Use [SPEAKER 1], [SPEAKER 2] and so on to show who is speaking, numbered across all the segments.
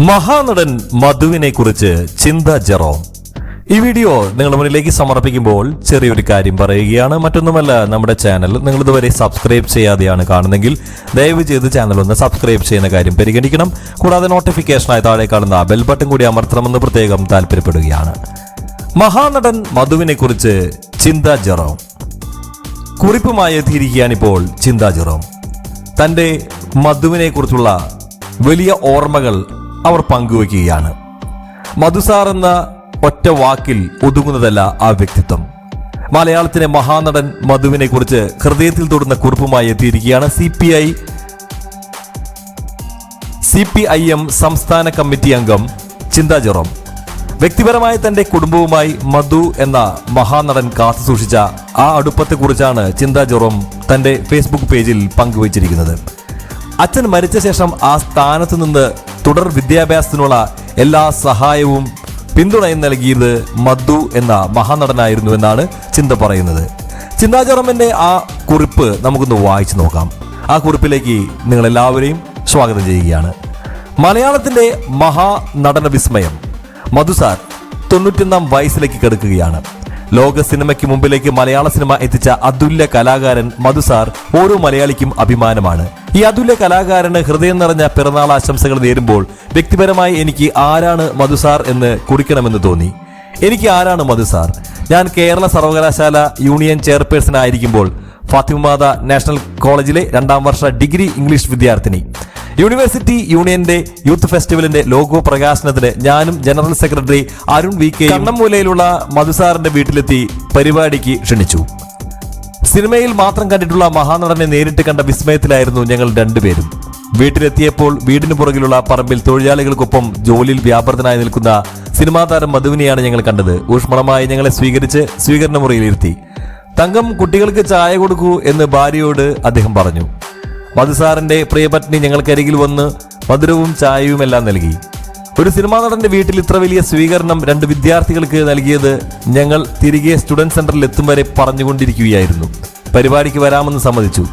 [SPEAKER 1] മഹാനടൻ മധുവിനെ കുറിച്ച് ചിന്ത ജെറോം. ഈ വീഡിയോ നിങ്ങളുടെ മുന്നിലേക്ക് സമർപ്പിക്കുമ്പോൾ ചെറിയൊരു കാര്യം പറയുകയാണ്. മറ്റൊന്നുമല്ല നമ്മുടെ ചാനൽ നിങ്ങൾ ഇതുവരെ സബ്സ്ക്രൈബ് ചെയ്യാതെയാണ് കാണുന്നെങ്കിൽ ദയവ് ചെയ്ത് ചാനൽ ഒന്ന് സബ്സ്ക്രൈബ് ചെയ്യുന്ന കാര്യം പരിഗണിക്കണം. കൂടാതെ നോട്ടിഫിക്കേഷനായി താഴെ കാണുന്ന ബെൽ ബട്ടൺ കൂടി അമർത്തണമെന്ന് പ്രത്യേകം താല്പര്യപ്പെടുകയാണ് മഹാനടൻ മധുവിനെ കുറിച്ച് ചിന്ത ജെറോം. കുറിപ്പുമായി എത്തിയിരിക്കുകയാണിപ്പോൾ ചിന്ത ജെറോം. തന്റെ മധുവിനെ കുറിച്ചുള്ള വലിയ ഓർമ്മകൾ അവർ പങ്കുവയ്ക്കുകയാണ്. മധുസാർ എന്ന ഒറ്റ വാക്കിൽ ഒതുങ്ങുന്നതല്ല ആ വ്യക്തിത്വം. മലയാളത്തിലെ മഹാനടൻ മധുവിനെ കുറിച്ച് ഹൃദയത്തിൽ തൊടുന്ന കുറിപ്പുമായി എത്തിയിരിക്കുകയാണ് C P I C P I M സംസ്ഥാന കമ്മിറ്റി അംഗം ചിന്താ ജെറോം. വ്യക്തിപരമായി തന്റെ കുടുംബവുമായി മധു എന്ന മഹാനടൻ കാത്തുസൂക്ഷിച്ച ആ അടുപ്പത്തെക്കുറിച്ചാണ് ചിന്താ ജെറോം തന്റെ ഫേസ്ബുക്ക് പേജിൽ പങ്കുവച്ചിരിക്കുന്നത്. അച്ഛൻ മരിച്ച ശേഷം ആ സ്ഥാനത്ത് നിന്ന് തുടർ വിദ്യാഭ്യാസത്തിനുള്ള എല്ലാ സഹായവും പിന്തുണയും നൽകിയത് മധു എന്ന മഹാനടനായിരുന്നു എന്നാണ് ചിന്ത പറയുന്നത്. ചിന്താ ആ കുറിപ്പ് നമുക്കൊന്ന് വായിച്ചു നോക്കാം. ആ കുറിപ്പിലേക്ക് നിങ്ങൾ എല്ലാവരെയും സ്വാഗതം ചെയ്യുകയാണ്. മലയാളത്തിന്റെ മഹാനടന വിസ്മയം. മധു മധുസാർ തൊണ്ണൂറ്റൊന്നാം വയസ്സിലേക്ക് കിടക്കുകയാണ്. ലോക സിനിമയ്ക്ക് മുമ്പിലേക്ക് മലയാള സിനിമ എത്തിച്ച അതുല്യ കലാകാരൻ മധു സാർ ഓരോ മലയാളിക്കും അഭിമാനമാണ്. ഈ അതുല്യ കലാകാരന് ഹൃദയം നിറഞ്ഞ പിറന്നാൾ ആശംസകൾ നേരുമ്പോൾ വ്യക്തിപരമായി എനിക്ക് ആരാണ് മധുസാർ എന്ന് കുറിക്കണമെന്ന് തോന്നി. എനിക്ക് ആരാണ് മധുസാർ ഞാൻ കേരള സർവകലാശാല യൂണിയൻ ചെയർപേഴ്സൺ ആയിരിക്കുമ്പോൾ ഫാത്തിമാത നാഷണൽ കോളേജിലെ രണ്ടാം വർഷ ഡിഗ്രി ഇംഗ്ലീഷ് വിദ്യാർത്ഥിനി. യൂണിവേഴ്സിറ്റി യൂണിയന്റെ യൂത്ത് ഫെസ്റ്റിവലിന്റെ ലോഗോ പ്രകാശനത്തിന് ഞാനും general secretary Arun V K കണ്ണമ്മൂലയിലുള്ള മധുസാറിന്റെ വീട്ടിലെത്തി പരിപാടിക്ക് ക്ഷണിച്ചു. സിനിമയിൽ മാത്രം കണ്ടിട്ടുള്ള മഹാനടനെ നേരിട്ട് കണ്ട വിസ്മയത്തിലായിരുന്നു ഞങ്ങൾ രണ്ടുപേരും. വീട്ടിലെത്തിയപ്പോൾ വീടിന് പുറകിലുള്ള പറമ്പിൽ തൊഴിലാളികൾക്കൊപ്പം ജോലിയിൽ വ്യാപൃതനായി നിൽക്കുന്ന സിനിമാ താരം മധുവിനെയാണ് ഞങ്ങൾ കണ്ടത്. ഊഷ്മളമായി ഞങ്ങളെ സ്വീകരിച്ച് സ്വീകരണ മുറിയിലിരുത്തി. തങ്കം കുട്ടികൾക്ക് ചായ കൊടുക്കൂ എന്ന് ഭാര്യയോട് അദ്ദേഹം പറഞ്ഞു. മധുസാറിന്റെ പ്രിയപത്നി ഞങ്ങൾക്കരികിൽ വന്ന് മധുരവും ചായയും എല്ലാം നൽകി. ഒരു സിനിമാ നടന്റെ വീട്ടിൽ ഇത്ര വലിയ സ്വീകരണം രണ്ട് വിദ്യാർത്ഥികൾക്ക് നൽകിയത് ഞങ്ങൾ തിരികെ സ്റ്റുഡന്റ് സെന്ററിൽ എത്തും വരെ പറഞ്ഞുകൊണ്ടിരിക്കുകയായിരുന്നു. പരിപാടിക്ക് വരാമെന്ന് സമ്മതിച്ചു.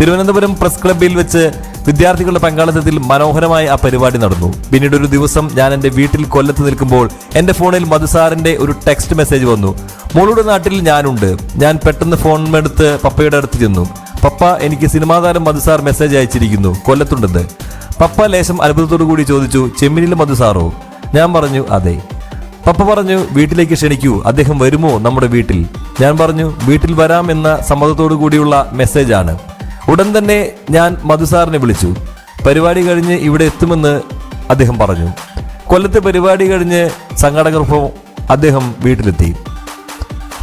[SPEAKER 1] തിരുവനന്തപുരം പ്രസ് ക്ലബ്ബിൽ വെച്ച് വിദ്യാർത്ഥികളുടെ പങ്കാളിത്തത്തിൽ മനോഹരമായ ആ പരിപാടി നടന്നു. പിന്നീട് ഒരു ദിവസം ഞാൻ എന്റെ വീട്ടിൽ കൊല്ലത്ത് നിൽക്കുമ്പോൾ എന്റെ ഫോണിൽ മധുസാറിന്റെ ഒരു ടെക്സ്റ്റ് മെസ്സേജ് വന്നു. മോളുടെ നാട്ടിൽ ഞാനുണ്ട്. ഞാൻ പെട്ടെന്ന് ഫോൺ എടുത്ത് പപ്പയുടെ അടുത്ത് ചെന്നു. പപ്പ എനിക്ക് സിനിമാതാരം മധുസാർ മെസ്സേജ് അയച്ചിരിക്കുന്നു. കൊല്ലത്തുണ്ടെന്ന്. പപ്പ ലേശം അത്ഭുതത്തോടു കൂടി ചോദിച്ചു ചെമ്മിനിൽ സാറോ ഞാൻ പറഞ്ഞു അതെ. പപ്പ പറഞ്ഞു വീട്ടിലേക്ക് ക്ഷണിക്കൂ അദ്ദേഹം വരുമോ നമ്മുടെ വീട്ടിൽ? ഞാൻ പറഞ്ഞു വീട്ടിൽ വരാം എന്ന സമ്മതത്തോടു കൂടിയുള്ള മെസ്സേജാണ്. ഉടൻ തന്നെ ഞാൻ മധുസാറിനെ വിളിച്ചു. പരിപാടി കഴിഞ്ഞ് ഇവിടെ എത്തുമെന്ന് അദ്ദേഹം പറഞ്ഞു. കൊല്ലത്തെ പരിപാടി കഴിഞ്ഞ് സംഘാടകർക്കൊപ്പം അദ്ദേഹം വീട്ടിലെത്തി.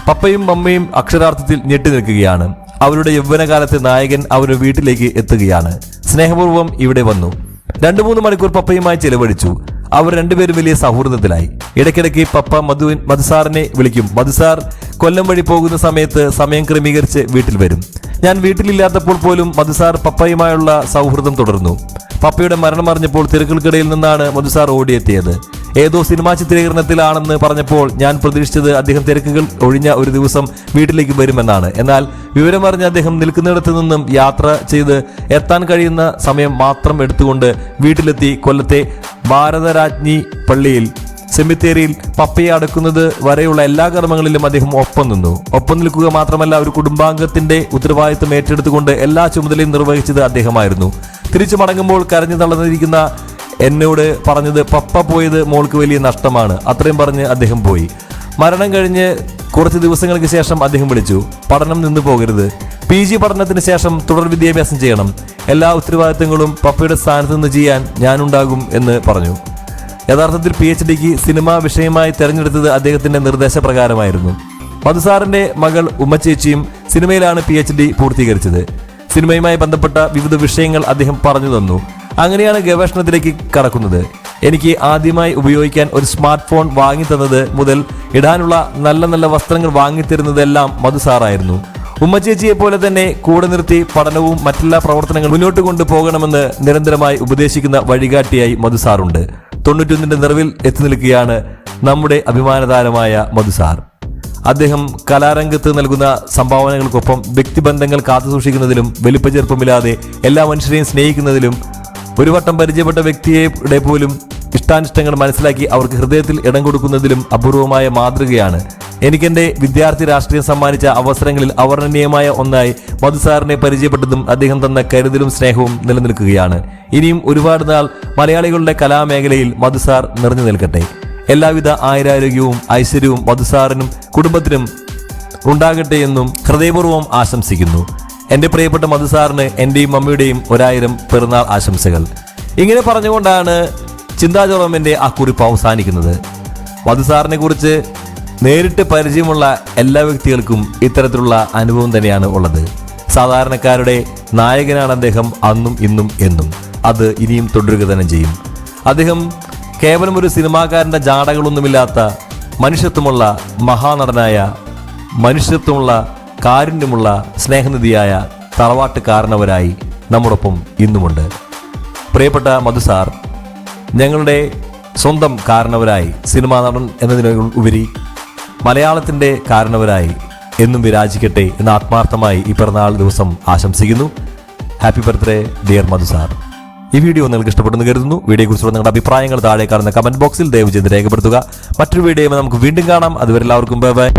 [SPEAKER 1] പപ്പയും മമ്മയും അക്ഷരാർത്ഥത്തിൽ ഞെട്ടി നിൽക്കുകയാണ്. അവരുടെ യൗവനകാലത്തെ നായകൻ അവരുടെ വീട്ടിലേക്ക് എത്തുകയാണ്. സ്നേഹപൂർവം ഇവിടെ വന്നു. രണ്ടു മൂന്ന് മണിക്കൂർ പപ്പയുമായി ചെലവഴിച്ചു. അവർ രണ്ടുപേരും വലിയ സൗഹൃദത്തിലായി. ഇടയ്ക്കിടയ്ക്ക് പപ്പ മധു മധുസാറിനെ വിളിക്കും. മധുസാർ കൊല്ലം വഴി പോകുന്ന സമയത്ത് സമയം ക്രമീകരിച്ച് വീട്ടിൽ വരും. ഞാൻ വീട്ടിലില്ലാത്തപ്പോൾ പോലും മധുസാർ പപ്പയുമായുള്ള സൗഹൃദം തുടർന്നു. പപ്പയുടെ മരണം അറിഞ്ഞപ്പോൾ തിരക്കുകൾക്കിടയിൽ നിന്നാണ് മധുസാർ ഓടിയെത്തിയത്. ഏതോ സിനിമാ ചിത്രീകരണത്തിലാണെന്ന് പറഞ്ഞപ്പോൾ ഞാൻ പ്രതീക്ഷിച്ചത് അദ്ദേഹം തിരക്കുകൾ ഒഴിഞ്ഞ ഒരു ദിവസം വീട്ടിലേക്ക് വരുമെന്നാണ്. എന്നാൽ വിവരമറിഞ്ഞ അദ്ദേഹം നിൽക്കുന്നിടത്ത് നിന്നും യാത്ര ചെയ്ത് എത്താൻ കഴിയുന്ന സമയം മാത്രം എടുത്തുകൊണ്ട് വീട്ടിലെത്തി കൊല്ലത്തെ ഭാരതരാജ്ഞി പള്ളിയിൽ സെമിത്തേരിയിൽ പപ്പയെ അടക്കുന്നത് വരെയുള്ള എല്ലാ കർമ്മങ്ങളിലും അദ്ദേഹം ഒപ്പം നിന്നു. ഒപ്പം നിൽക്കുക മാത്രമല്ല ഒരു കുടുംബാംഗത്തിന്റെ ഉത്തരവാദിത്വം ഏറ്റെടുത്തുകൊണ്ട് എല്ലാ ചുമതലയും നിർവഹിച്ചത് അദ്ദേഹമായിരുന്നു. തിരിച്ചു മടങ്ങുമ്പോൾ കരഞ്ഞു തളർന്നിരിക്കുന്ന എന്നോട് പറഞ്ഞത് പപ്പ പോയത് മോൾക്ക് വലിയ നഷ്ടമാണ്. അത്രയും പറഞ്ഞ് അദ്ദേഹം പോയി. മരണം കഴിഞ്ഞ് കുറച്ച് ദിവസങ്ങൾക്ക് ശേഷം അദ്ദേഹം വിളിച്ചു പഠനം നിന്നു പോകരുത്. പി ജി പഠനത്തിന് ശേഷം തുടർ വിദ്യാഭ്യാസം ചെയ്യണം. എല്ലാ ഉത്തരവാദിത്തങ്ങളും പപ്പയുടെ സ്ഥാനത്ത് നിന്ന് ചെയ്യാൻ ഞാനുണ്ടാകും എന്ന് പറഞ്ഞു. യഥാർത്ഥത്തിൽ പി എച്ച് ഡിക്ക് സിനിമ വിഷയമായി തെരഞ്ഞെടുത്തത് അദ്ദേഹത്തിന്റെ നിർദ്ദേശപ്രകാരമായിരുന്നു. മധുസാറിന്റെ മകൾ ഉമ്മച്ചേച്ചിയും സിനിമയിലാണ് പി എച്ച് ഡി പൂർത്തീകരിച്ചത്. സിനിമയുമായി ബന്ധപ്പെട്ട വിവിധ വിഷയങ്ങൾ അദ്ദേഹം പറഞ്ഞു തന്നു. അങ്ങനെയാണ് ഗവേഷണത്തിലേക്ക് കടക്കുന്നത്. എനിക്ക് ആദ്യമായി ഉപയോഗിക്കാൻ ഒരു സ്മാർട്ട് ഫോൺ വാങ്ങി തന്നത് മുതൽ ഇടാനുള്ള നല്ല നല്ല വസ്ത്രങ്ങൾ വാങ്ങിത്തരുന്നതെല്ലാം മധു സാറായിരുന്നു. ഉമ്മച്ചേച്ചിയെ പോലെ തന്നെ കൂടെ നിർത്തി പഠനവും മറ്റെല്ലാ പ്രവർത്തനങ്ങളും മുന്നോട്ട് കൊണ്ടുപോകണമെന്ന് നിരന്തരമായി ഉപദേശിക്കുന്ന വഴികാട്ടിയായി മധു സാറുണ്ട്. തൊണ്ണൂറ്റൊന്നിന്റെ നിറവിൽ എത്തി നിൽക്കുകയാണ് നമ്മുടെ അഭിമാനതാരമായ മധു സാർ. അദ്ദേഹം കലാരംഗത്ത് നൽകുന്ന സംഭാവനകൾക്കൊപ്പം വ്യക്തിബന്ധങ്ങൾ കാത്തുസൂക്ഷിക്കുന്നതിലും വലിപ്പചെറുപ്പമില്ലാതെ എല്ലാ മനുഷ്യരെയും സ്നേഹിക്കുന്നതിലും ഒരു വട്ടം പരിചയപ്പെട്ട വ്യക്തിയുടെ പോലും ഇഷ്ടാനിഷ്ടങ്ങൾ മനസ്സിലാക്കി അവർക്ക് ഹൃദയത്തിൽ ഇടം കൊടുക്കുന്നതിലും അപൂർവമായ മാതൃകയാണ്. എനിക്കെന്റെ വിദ്യാർത്ഥി രാഷ്ട്രീയം സമ്മാനിച്ച അവസരങ്ങളിൽ അവർണനീയമായ ഒന്നായി മധുസാറിനെ പരിചയപ്പെട്ടതും അദ്ദേഹം തന്ന കരുതലും സ്നേഹവും നിലനിൽക്കുകയാണ്. ഇനിയും ഒരുപാട് നാൾ മലയാളികളുടെ കലാമേഖലയിൽ മധുസാർ നിറഞ്ഞു നിൽക്കട്ടെ. എല്ലാവിധ ആയുരാരോഗ്യവും ഐശ്വര്യവും മധുസാറിനും കുടുംബത്തിനും ഉണ്ടാകട്ടെ എന്നും ഹൃദയപൂർവം ആശംസിക്കുന്നു. എന്റെ പ്രിയപ്പെട്ട മധുസാറിന് എന്റെയും മമ്മിയുടെയും ഒരായിരം പിറന്നാൾ ആശംസകൾ. ഇങ്ങനെ പറഞ്ഞുകൊണ്ടാണ് ചിന്താ ജോറമിന്റെ ആ കുറിപ്പ് അവസാനിക്കുന്നത്. മധുസാറിനെ കുറിച്ച് നേരിട്ട് പരിചയമുള്ള എല്ലാ വ്യക്തികൾക്കും ഇത്തരത്തിലുള്ള അനുഭവം തന്നെയാണ് ഉള്ളത്. സാധാരണക്കാരുടെ നായകനാണ് അദ്ദേഹം അന്നും ഇന്നും എന്നും. അത് ഇനിയും തുടരുക തന്നെ ചെയ്യും. അദ്ദേഹം കേവലം ഒരു സിനിമാകാരന്റെ ജാടകളൊന്നുമില്ലാത്ത മനുഷ്യത്വമുള്ള മഹാനടനായ മനുഷ്യത്വമുള്ള കാരുണ്യമുള്ള സ്നേഹനിധിയായ തറവാട്ടുകാരനവരായി നമ്മോടൊപ്പം ഇന്നുമുണ്ട്. പ്രിയപ്പെട്ട മധുസാർ ഞങ്ങളുടെ സ്വന്തം കാരണവരായി സിനിമാ നടൻ എന്നതിന് ഉപരി മലയാളത്തിന്റെ കാരണവരായി എന്നും വിരാജിക്കട്ടെ എന്ന് ആത്മാർത്ഥമായി ഈ പിറന്നാൾ ദിവസം ആശംസിക്കുന്നു. ഹാപ്പി ബർത്ത്ഡേ ഡിയർ മധുസാർ ഈ വീഡിയോ നിങ്ങൾക്ക് ഇഷ്ടപ്പെടുന്നു കരുതുന്നു. വീഡിയോയെക്കുറിച്ചുള്ള നിങ്ങളുടെ അഭിപ്രായങ്ങൾ താഴെ കാണുന്ന കമന്റ് ബോക്സിൽ ദയവ് ചെയ്ത് രേഖപ്പെടുത്തുക. മറ്റൊരു വീഡിയോ നമുക്ക് വീണ്ടും കാണാം. അതുവരെ എല്ലാവർക്കും ബൈ ബൈ